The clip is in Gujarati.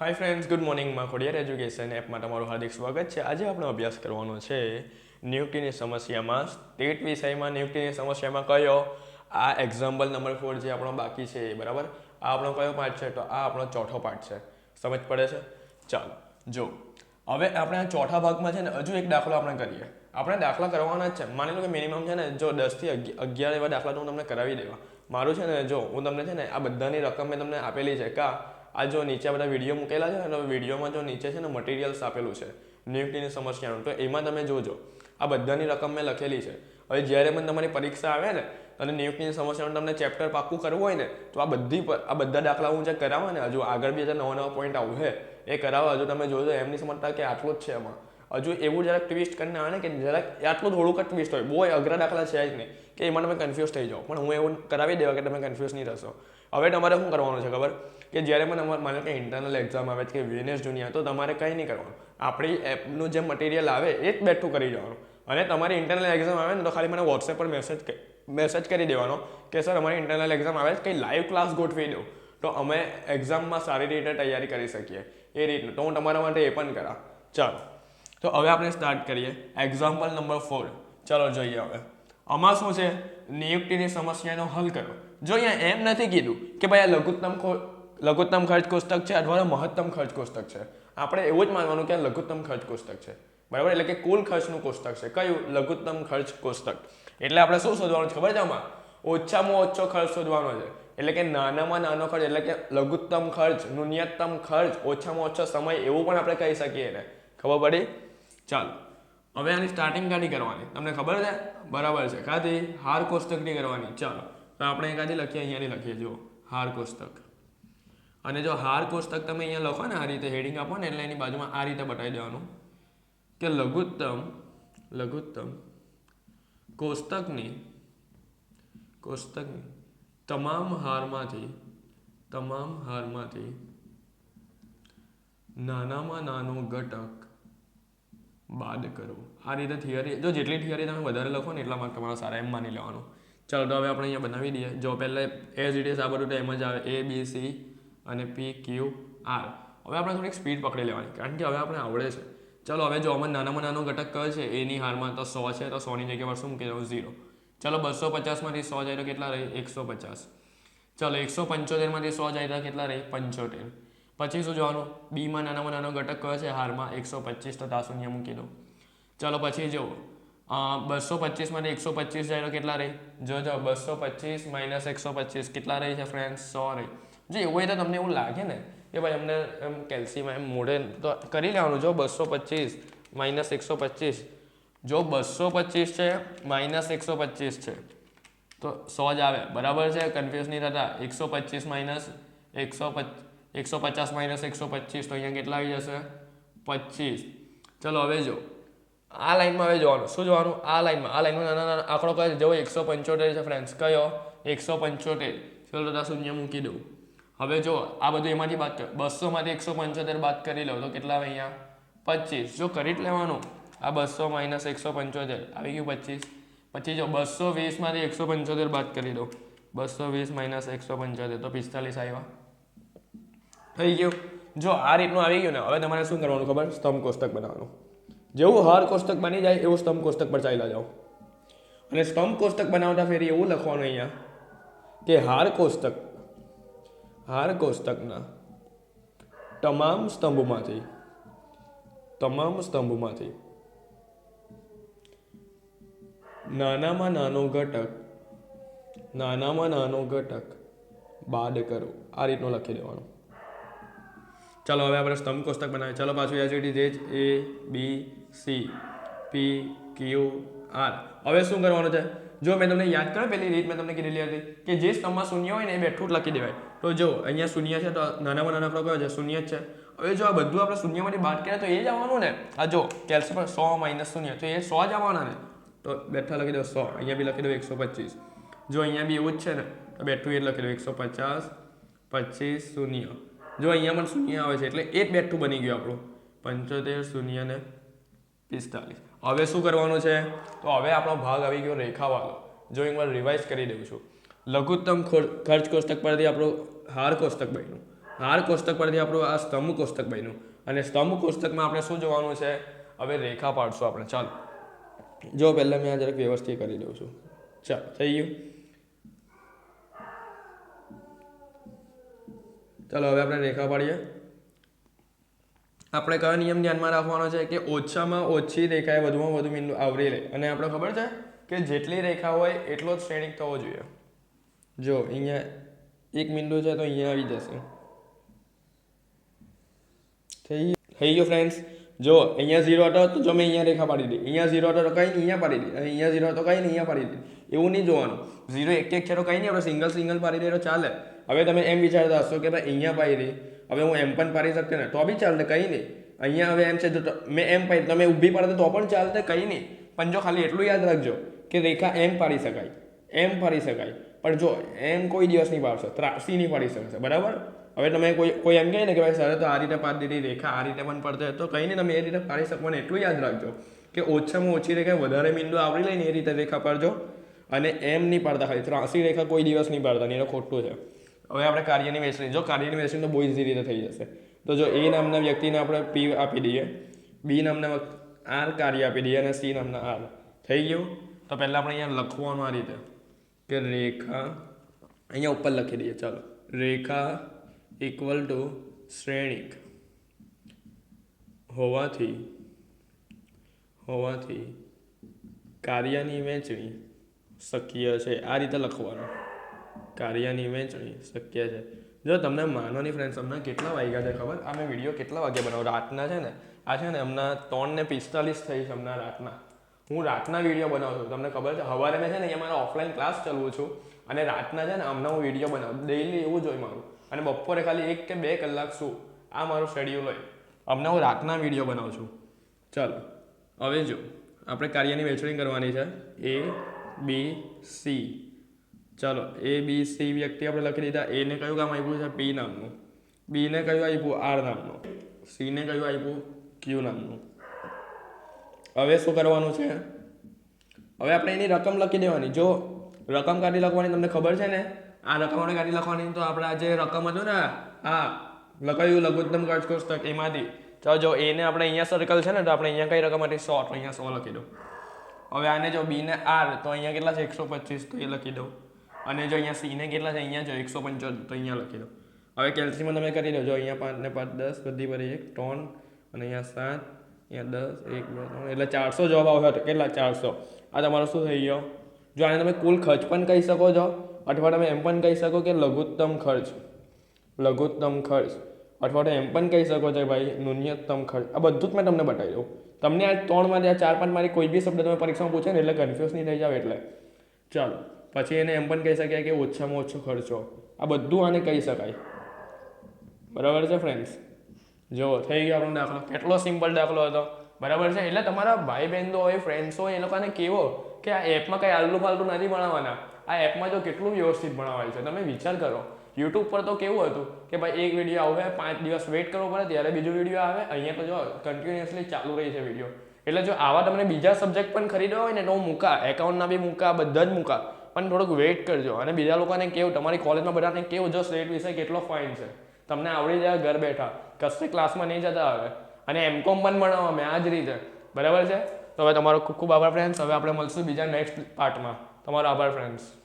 હાય ફ્રેન્ડ્સ ગુડ મોર્નિંગમાં ખોડિયાર એજ્યુકેશન એપમાં તમારું હાર્દિક સ્વાગત છે. આજે આપણે અભ્યાસ કરવાનો છે નિયુક્તિની સમસ્યામાં સ્ટેટ વિષયમાં નિયુક્તિની સમસ્યામાં કયો? આ એક્ઝામ્પલ નંબર ફોર જે આપણો બાકી છે એ, બરાબર? આ આપણો કયો પાર્ટ છે? તો આ આપણો ચોથો પાર્ટ છે. સમજ પડે છે? ચાલો, જો. હવે આપણે આ ચોથા ભાગમાં છે ને, હજુ એક દાખલો આપણે કરીએ. આપણે દાખલા કરવાના જ છે. માની લો કે મિનિમમ છે ને, જો દસથી અગિયાર એવા દાખલા તો હું તમને કરાવી દેવા. મારું છે ને, જો હું તમને છે ને, આ બધાની રકમ મેં તમને આપેલી છે કા? આ જો નીચે બધા વીડિયો મૂકેલા છે અને વિડીયોમાં જો નીચે છે ને મટીરિયલ્સ આપેલું છે નિયુક્તિની સમસ્યાનું તો એમાં તમે જોજો. આ બધાની રકમ મેં લખેલી છે. હવે જ્યારે પણ તમારી પરીક્ષા આવે ને, અને નિયુક્તિની સમસ્યાનું તમને ચેપ્ટર પાક્કું કરવું હોય ને, તો આ બધી આ બધા દાખલા હું જે કરાવવા ને, હજુ આગળ બી નવા નવા પોઈન્ટ આવશે એ કરાવવા, હજુ તમે જોજો, એમની સમજતા કે આટલું જ છે એમાં હજુ એવું જરાક ટ્વિસ્ટ કરીને આવે ને કે જરાક આટલું થોડુંક જ ટ્વિસ્ટ હોય. બહુ અઘરા દાખલા છે જ નહીં કે એમાં તમે કન્ફ્યુઝ થઈ જાઓ. પણ હું એવું કરાવી દેવા કે તમે કન્ફ્યુઝ નહીં થશો હવે તમારે શું કરવાનું છે ખબર? કે જ્યારે પણ અમારે માનો કે ઇન્ટરનલ એક્ઝામ આવે છે કે વિનેસ જુનિયર તો તમારે કંઈ નહીં કરવાનું. આપણી એપનું જે મટીરિયલ આવે એ જ બેઠું કરી જવાનું અને તમારી ઇન્ટરનલ એક્ઝામ આવે ને તો ખાલી મને વોટ્સએપ પર મેસેજ મેસેજ કરી દેવાનો કે સર અમારી ઇન્ટરનલ એક્ઝામ આવે છે. કંઈ લાઈવ ક્લાસ ગોઠવી દો. તો અમે એક્ઝામમાં સારી રીતે તૈયારી કરી શકીએ. એ રીતનું. તો હું તમારા માટે એ પણ કરા. ચાલો. તો હવે આપણે સ્ટાર્ટ કરીએ. એક્ઝામ્પલ નંબર ફોર ચલો જોઈએ હવે. આમાં શું છે? નિયુક્તિની સમસ્યાનો હલ કરો. જો અહીંયા એમ નથી કીધું કે ભાઈ આ લઘુત્તમ લઘુત્તમ ખર્ચ કોષ્ટક છે અથવા મહત્તમ ખર્ચ કોષ્ટક છે. આપણે એવું જ માનવાનું કે આ લઘુત્તમ ખર્ચ કોષ્ટક છે. બરાબર? એટલે કે કુલ ખર્ચનું કોષ્ટક છે. કયું? લઘુત્તમ ખર્ચ કોષ્ટક. એટલે આપણે શું શોધવાનું છે ખબર છે આમાં? ઓછામાં ઓછો ખર્ચ શોધવાનો છે. એટલે કે નાનામાં નાનો ખર્ચ, એટલે કે લઘુત્તમ ખર્ચ, ન્યૂનતમ ખર્ચ, ઓછામાં ઓછો સમય એવું પણ આપણે કહી શકીએ એને. ખબર પડી? ચાલો, હવે આની સ્ટાર્ટિંગ કાઢી કરવાની. તમને ખબર છે? બરાબર છે. કાથી? હાર કોષ્ટકની કરવાની. ચાલો, તો આપણે એકાદી લખીએ, અહીંયાની લખીએ. જુઓ, હાર કોષ્ટક. અને જો હાર કોષ્ટક તમે અહીંયા લખો ને, આ રીતે હેડિંગ આપો ને, એટલે એની બાજુમાં આ રીતે બતાવી દેવાનું કે લઘુત્તમ લઘુત્તમ કોષ્ટકની કોષ્ટકની તમામ હારમાંથી તમામ હારમાંથી નાનામાં નાનો ઘટક બાદ કરો. આ રીતે થિયરી જો જેટલી થિયરી તમે વધારે લખો ને એટલા માર્ક તમારા સારા એમ માની લેવાનું. ચાલો તો હવે આપણે અહીંયા બનાવી દઈએ. જો પહેલાં એઝ ઇટ ઇઝ આ બધું એમ જ આવે. એ બી સી અને પી ક્યુ આર હવે આપણે થોડીક સ્પીડ પકડી લેવાની, કારણ કે હવે આપણે આવડે છે. ચાલો હવે જો અમને નાનામાં નાનો ઘટક કયો છે? એની હારમાં તો સો છે, તો સોની જગ્યા પર શું મૂકી દઉં? ઝીરો. ચાલો બસો પચાસમાંથી સો જાય તો કેટલા રહે? એકસો પચાસ. ચાલો એકસો પંચોતેરમાંથી સો જાય તો કેટલા રહે? પંચોતેર. પછી શું જોવાનું. બીમાં નાનામાં નાનો ઘટક કયો છે? હારમાં એકસો પચીસ તો તા શૂન્ય મૂકી દો ચાલો પછી જો બસો પચીસમાંથી એકસો પચીસ જાય તો કેટલા રહી? જો જો, બસો પચીસ માઇનસ એકસો પચીસ કેટલા રહી છે ફ્રેન્ડ સો રહી. જો એવું હોય તો તમને એવું લાગે ને કે ભાઈ અમને એમ કેલ્શિયમ એમ મોઢે તો કરી લેવાનું. જો બસો પચીસ માઇનસ એકસો પચીસ. જો બસો પચીસ છે, માઇનસ એકસો પચીસ છે. તો સો જ આવે. બરાબર છે? કન્ફ્યુઝ નહીં થતા. એકસો પચીસ માઇનસ એકસો પચ એકસો પચાસ માઇનસ એકસો પચીસ તો અહીંયા કેટલા આવી જશે? પચીસ. ચલો, હવે જો. આ લાઇનમાં હવે જોવાનું. શું જોવાનું? આ લાઇનમાં આ લાઇનમાં નાના નાના આંકડો કયો જેવો એકસો પંચોતેર છે ફ્રેન્ડ્સ કયો? એકસો પંચોતેર. ચલો, તો શૂન્ય મૂકી દઉં. હવે જો, આ બધું એમાંથી બાદ કરો. બસોમાંથી એકસો પંચોતેર બાદ કરી લો, તો કેટલા આવે અહીંયા? પચીસ. જો, કરી જ લેવાનું. આ બસો માઇનસ એકસો પંચોતેર. આવી ગયું પચીસ. પછી જો, બસો વીસમાંથી એકસો પંચોતેર બાદ કરી દો. બસો વીસ માઇનસ એકસો પંચોતેર. તો પિસ્તાલીસ આવ્યા. થઈ ગયું. જો આ રીતનું આવી ગયું ને, હવે તમારે શું કરવાનું ખબર? સ્તંભ કોષ્ટક બનાવવાનું. જેવું હાર કોષ્ટક બની જાય, એવું સ્તંભ કોષ્ટક પર ચાલ્યા જાઓ. અને સ્તંભ કોષ્ટક બનાવતા ફેરી એવું લખવાનું અહીંયા કે હાર કોષ્ટક, હાર કોષ્ટકના તમામ સ્તંભમાંથી તમામ સ્તંભમાંથી નાનામાં નાનો ઘટક, નાનામાં નાનો ઘટક બાદ કરો. આ રીતનું લખી દેવાનું. ચાલો હવે આપણે સ્તંભ કોષ્ટક બનાવીએ. ચાલો પાછું H J A B C P Q R હવે શું કરવાનું છે? જો મેં તમને યાદ કરો પહેલી રીત મેં તમને કીધેલી હતી કે જે સ્તંભમાં શૂન્ય હોય ને એ બેઠું જ લખી દેવાય. તો જો અહીંયા શૂન્ય છે તો નાનામાં નાનો કયો છે. શૂન્ય જ છે. હવે જો આ બધું આપણે શૂન્યમાંથી બાદ કરીએ તો એ જ આવવાનું ને? આ જો કેલ્શિયમ સો માઇનસ શૂન્ય. તો એ સો જ આવવાના ને તો બેઠા લખી દો સો. અહીંયા બી લખી દો એકસો પચીસ. જો અહીંયા બી એવું જ છે ને, તો બેઠું એ લખી દો. એકસો પચાસ પચીસ શૂન્ય. જો અહીંયા પણ શૂન્ય આવે છે એટલે એક બેઠું બની ગયું આપણું. પંચોતેર શૂન્ય ને પિસ્તાલીસ. હવે શું કરવાનું છે? તો હવે આપણો ભાગ આવી ગયો રેખાવાળો. જો એકવાર રિવાઇઝ કરી દઉં છું. લઘુત્તમ ખોર- ખર્ચ કોષ્ટક પરથી આપણું હાર કોષ્ટક બન્યું. હાર કોષ્ટક પરથી આપણું આ સ્તંભ કોષ્ટક બન્યું. અને સ્તંભ કોષ્ટકમાં આપણે શું જોવાનું છે? હવે રેખા પાડશું આપણે. ચાલો. જો પહેલાં મેં આ જરાક વ્યવસ્થિત કરી દઉં છું. ચાલો, થઈ ગયું? ચાલો, હવે આપણે રેખા પાડીએ. આપણે કયો નિયમ ધ્યાનમાં રાખવાનો છે કે ઓછામાં ઓછી રેખાએ વધુમાં વધુ બિંદુ આવરી લે? અને આપણે ખબર છે કે જેટલી રેખા હોય એટલો જ શ્રેણિક થવો જોઈએ. જો, અહીંયા એક બિંદુ છે તો અહીંયા આવી જશે. થઈ થઈ ગયો ફ્રેન્ડ્સ જો, અહીંયા ઝીરો હતો તો જો મેં અહીંયા રેખા પાડી દીધી. અહીંયા ઝીરો હતો તો કંઈ અહીંયા પાડી દીધી. અહીંયા ઝીરો હતો કંઈ નહીં, અહીંયા પાડી દીધી. એવું નહીં જોવાનું. ઝીરો એક એક છે તો કંઈ નહીં, આપણે સિંગલ સિંગલ પાડી દઈએ તો ચાલે. હવે તમે એમ વિચારતા હશો કે ભાઈ અહીંયા દઈ હવે હું એમ પણ પાડી શકતો ને તો બી ચાલતે, કંઈ નહીં. અહીંયા હવે એમ છે તો મેં એમ પાડી, તમે ઊભી પાડે તો પણ ચાલતે, કંઈ નહીં. પણ જો ખાલી એટલું યાદ રાખજો કે રેખા એમ પાડી શકાય, એમ પાડી શકાય. પણ જો એમ કોઈ દિવસ નહીં પાડશો, ત્રાસી નહીં પાડી શકશે, બરાબર? હવે તમે કોઈ કોઈ એમ કહે ને કે ભાઈ, સર, તો આ રીતે પાડી દીધી, રેખા આ રીતે પણ પડતો તો કંઈ નહીં, તમે એ રીતે પાડી શકવાનું એટલું યાદ રાખજો કે ઓછામાં ઓછી રેખા વધારે બિંદુ આવરી લઈને એ રીતે રેખા પાડજો. અને એમ નહીં પાડતા ખાલી, ત્રાસી રેખા કોઈ દિવસ નહીં પાડતા નહીં એ ખોટું છે. હવે આપણે કાર્યની વહેંચણી જો કાર્યની વહેંચણી તો બહુ ઇઝી રીતે થઈ જશે. તો જો એ નામના વ્યક્તિને આપણે પી આપી દઈએ બી નામના આર કાર્ય આપી દઈએ અને સી નામના આર થઈ ગયું? તો પહેલાં આપણે અહીંયા લખવાનું આ રીતે. કે રેખા, અહીંયા ઉપર લખી દઈએ. ચાલો. રેખા ઇક્વલ ટુ શ્રેણિક હોવાથી હોવાથી કાર્યની વહેંચણી શક્ય છે. આ રીતે લખવાનું. કાર્યની વહેંચણી શક્ય છે. જો તમને માનવાની ફ્રેન્ડ્સ હમણાં કેટલા વાગ્યા છે ખબર? આ મેં વીડિયો કેટલા વાગ્યા બનાવું? રાતના છે ને, આ છે ને હમણાં ત્રણ ને પિસ્તાલીસ થઈ છે હમણાં રાતના. હું રાતના વીડિયો બનાવું છું. તમને ખબર છે, સવારે મેં છે ને અહીંયા મારા ઓફલાઈન ક્લાસ ચલાવું છું. અને રાતના છે ને હમણાં હું વીડિયો બનાવું. ડેઈલી એવું જ હોય મારું. અને બપોરે ખાલી એક કે બે કલાક શું? આ મારું શેડ્યુલ હોય. હમણાં હું રાતના વીડિયો બનાવું છું. ચાલો, હવે જો, આપણે કાર્યની વહેંચણી કરવાની છે. એ બી સી ચાલો એ બી સી વ્યક્તિ આપણે લખી દીધા. એને કયું કામ આપ્યું છે? પી નામનું. બીને કયું આપ્યું? આર નામનું. સીને કયું આપ્યું? ક્યુ નામનું. હવે શું કરવાનું છે? હવે આપણે એની રકમ લખી દેવાની. જો રકમ કાઢી લખવાની તમને ખબર છે ને? આ રકમ કાઢી લખવાની તો આપણે આ જે રકમ હતું ને? આ લખાયું લઘુત્તમ ખર્ચ કોષ્ટક એમાંથી. ચાલો, જો એને આપણે અહીંયા સર્કલ છે ને, તો આપણે અહીંયા કઈ રકમ હતી? સો. તો અહીંયા સો લખી દો હવે આને જો બીને આર તો અહીંયા કેટલા છે? એકસો પચીસ. તો એ લખી દો અને જો અહીંયા સીને કેટલા છે? અહીંયા જો એકસો પંચોતેર, તો અહીંયા લખી દો. હવે કેલ્સીમાં તમે કરી દો જો અહીંયા પાંચ ને પાંચ દસ, બધી ભરી એક ત્રણ અને અહીંયા સાત, અહીંયા દસ, એક, બે, ત્રણ, એટલે ચારસો જવાબ આવ્યો કેટલા? ચારસો. આ તમારો શું થઈ ગયો? જો આને તમે કુલ ખર્ચ પણ કહી શકો છો, અથવા તમે એમ પણ કહી શકો કે લઘુત્તમ ખર્ચ. લઘુત્તમ ખર્ચ. અથવા તો એમ પણ કહી શકો છો ભાઈ, ન્યૂનતમ ખર્ચ. આ બધું જ મેં તમને બતાવી દઉં. તમને આ ત્રણમાંથી, આ ચાર પાંચ મારી કોઈ બી શબ્દ તમે પરીક્ષામાં પૂછે ને એટલે કન્ફ્યુઝ નહીં થઈ જાવ એટલે. ચાલો. પછી એને એમ પણ કહી શકાય કે ઓછામાં ઓછો ખર્ચો. આ બધું આને કહી શકાય. બરાબર છે ફ્રેન્ડ્સ જો, થઈ ગયો આપણો દાખલો. કેટલો સિમ્પલ દાખલો હતો. બરાબર છે? એટલે તમારા ભાઈ બહેન હોય ફ્રેન્ડ્સ હોય, એ લોકોને કેવો કે આ એપમાં કંઈ આલુ ફાલતું નથી ભણાવવાના. આ એપમાં જો કેટલું વ્યવસ્થિત ભણાવાય છે? તમે વિચાર કરો. યુટ્યુબ પર તો કેવું હતું કે ભાઈ, એક વીડિયો આવે, પાંચ દિવસ વેઇટ કરવો પડે, ત્યારે બીજો વીડિયો આવે. અહીંયા તો જો કન્ટિન્યુઅસલી ચાલુ રહી છે વીડિયો એટલે જો આવા તમને બીજા સબ્જેક્ટ પણ ખરીદવા હોય ને, તો મૂકા. એકાઉન્ટના બી મૂકા, બધા જ મૂકા. પણ થોડુંક વેઇટ કરજો. અને બીજા લોકોને કેવું, તમારી કોલેજમાં બધાને કેવું, જો સ્લેટ વિષય કેટલો ફાઇન છે. તમને આવડી જાય ઘર બેઠા. કશે ક્લાસમાં નહીં જતા હવે. અને એમ કોમ પણ ભણાવો અમે, આ જ રીતે. બરાબર છે? તો હવે તમારો ખૂબ ખૂબ આભાર ફ્રેન્ડ્સ હવે આપણે મળશું બીજા નેક્સ્ટ પાર્ટમાં તમારો આભાર ફ્રેન્ડ્સ